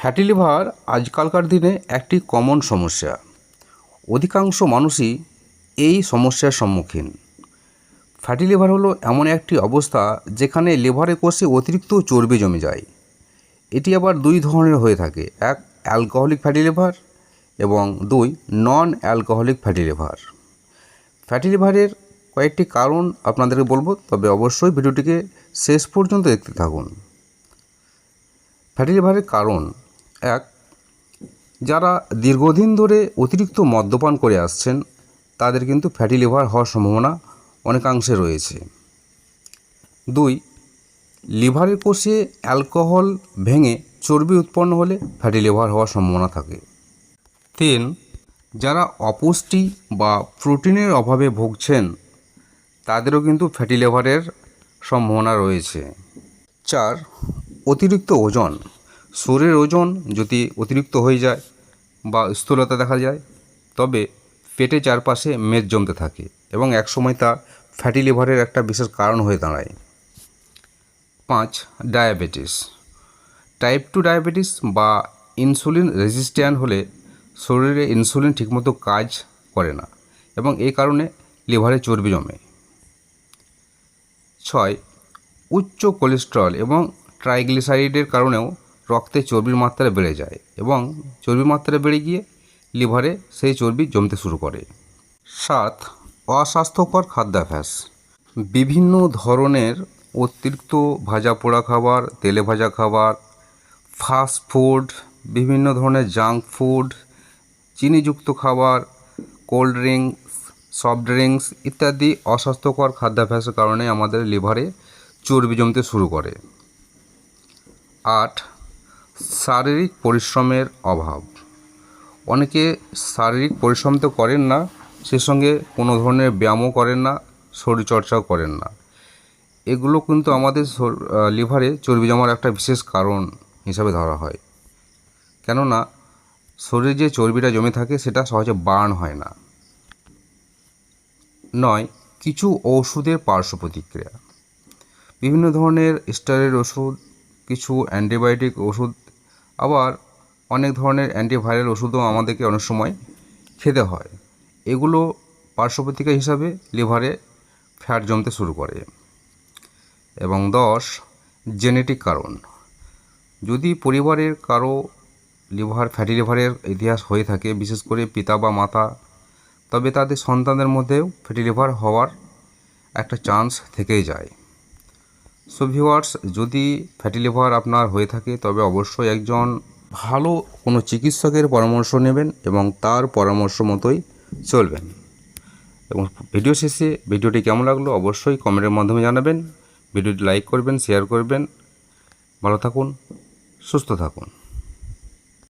Fatty liver আজকালকার দিনে একটি কমন সমস্যা। অধিকাংশ মানুষই এই সমস্যার সম্মুখীন। ফ্যাটি লিভার হলো এমন একটি অবস্থা যেখানে লিভারে কোষে অতিরিক্ত চর্বি জমে যায়। এটি আবার দুই ধরনের হয়ে থাকে, এক অ্যালকোহলিক ফ্যাটি লিভার এবং দুই non alcoholic fatty liver. Fatty লিভারের কয়েকটি কারণ আপনাদেরকে বলব, তবে অবশ্যই ভিডিওটিকে শেষ পর্যন্ত দেখতে থাকুন। ফ্যাটি লিভারের কারণ এক, যারা দীর্ঘদিন ধরে অতিরিক্ত মদ্যপান করে আসছেন, তাদের কিন্তু ফ্যাটি লিভার হওয়ার সম্ভাবনা অনেকাংশে রয়েছে। দুই, লিভারের কোষে অ্যালকোহল ভেঙে চর্বি উৎপন্ন হলে ফ্যাটি লিভার হওয়ার সম্ভাবনা থাকে। তিন, যারা অপুষ্টি বা প্রোটিনের অভাবে ভুগছেন, তাদেরও কিন্তু ফ্যাটি লিভারের সম্ভাবনা রয়েছে। চার, অতিরিক্ত ওজন। শরীরের ওজন যদি অতিরিক্ত হয়ে যায় বা স্থূলতা দেখা যায়, তবে পেটে চারপাশে মেদ জমতে থাকে এবং একসময় তা ফ্যাটি লিভারের একটা বিশেষ কারণ হয়ে দাঁড়ায়। পাঁচ ডায়াবেটিস টাইপ টু ডায়াবেটিস বা ইনসুলিন রেজিস্ট্যান্ট হলে শরীরে ইনসুলিন ঠিকমতো কাজ করে না এবং এই কারণে লিভারে চর্বি জমে। ছয়, উচ্চ কোলেস্টেরল এবং ট্রাইগ্লিসারাইডের কারণেও রক্তে চর্বির মাত্রা বেড়ে যায় এবং চর্বির মাত্রা বেড়ে গিয়ে লিভারে সেই চর্বি জমতে শুরু করে। সাত, অস্বাস্থ্যকর খাদ্যাভ্যাস। বিভিন্ন ধরনের অতিরিক্ত ভাজা পোড়া খাবার, তেলে ভাজা খাবার ফাস্ট ফুড বিভিন্ন ধরনের জাঙ্ক ফুড চিনিযুক্ত খাবার কোল্ড ড্রিঙ্কস সফট ড্রিঙ্কস ইত্যাদি অস্বাস্থ্যকর খাদ্যাভ্যাসের কারণে আমাদের লিভারে চর্বি জমতে শুরু করে। আট শারীরিক পরিশ্রমের অভাব। অনেকে শারীরিক পরিশ্রম তো করেন না, সে সঙ্গে কোনো ধরনের ব্যায়ামও করেন না, শরীরচর্চাও করেন না। এগুলো কিন্তু আমাদের লিভারে চর্বি জমার একটা বিশেষ কারণ হিসাবে ধরা হয়। কেননা, শরীরে যে চর্বিটা জমে থাকে সেটা সহজে বার্ন হয় না। নয়, কিছু ওষুধের পার্শ্ব প্রতিক্রিয়া। বিভিন্ন ধরনের স্টারের ওষুধ, কিছু অ্যান্টিবায়োটিক ওষুধ আবার অনেক ধরনের অ্যান্টিভাইরাল ওষুধও আমাদেরকে অনেক সময় খেতে হয়। এগুলো পার্শ্ব প্রতিক্রিয়া হিসাবে লিভারে ফ্যাট জমতে শুরু করে এবং দশ জেনেটিক কারণ। যদি পরিবারের কারও লিভার ফ্যাটি লিভারের ইতিহাস হয়ে থাকে, বিশেষ করে পিতা বা মাতা, তবে তাদের সন্তানদের মধ্যেও ফ্যাটি লিভার হওয়ার একটা চান্স থেকেই যায়। সো ভিওয়ার্স যদি ফ্যাটি লিভার আপনার হয়ে থাকে, তবে অবশ্যই একজন ভালো কোনো চিকিৎসকের পরামর্শ নেবেন এবং তার পরামর্শ মতোই চলবেন। এবং ভিডিও শেষে ভিডিওটি কেমন লাগল অবশ্যই কমেন্টের মাধ্যমে জানাবেন। ভিডিওটি লাইক করবেন, শেয়ার করবেন। ভালো থাকুন, সুস্থ থাকুন।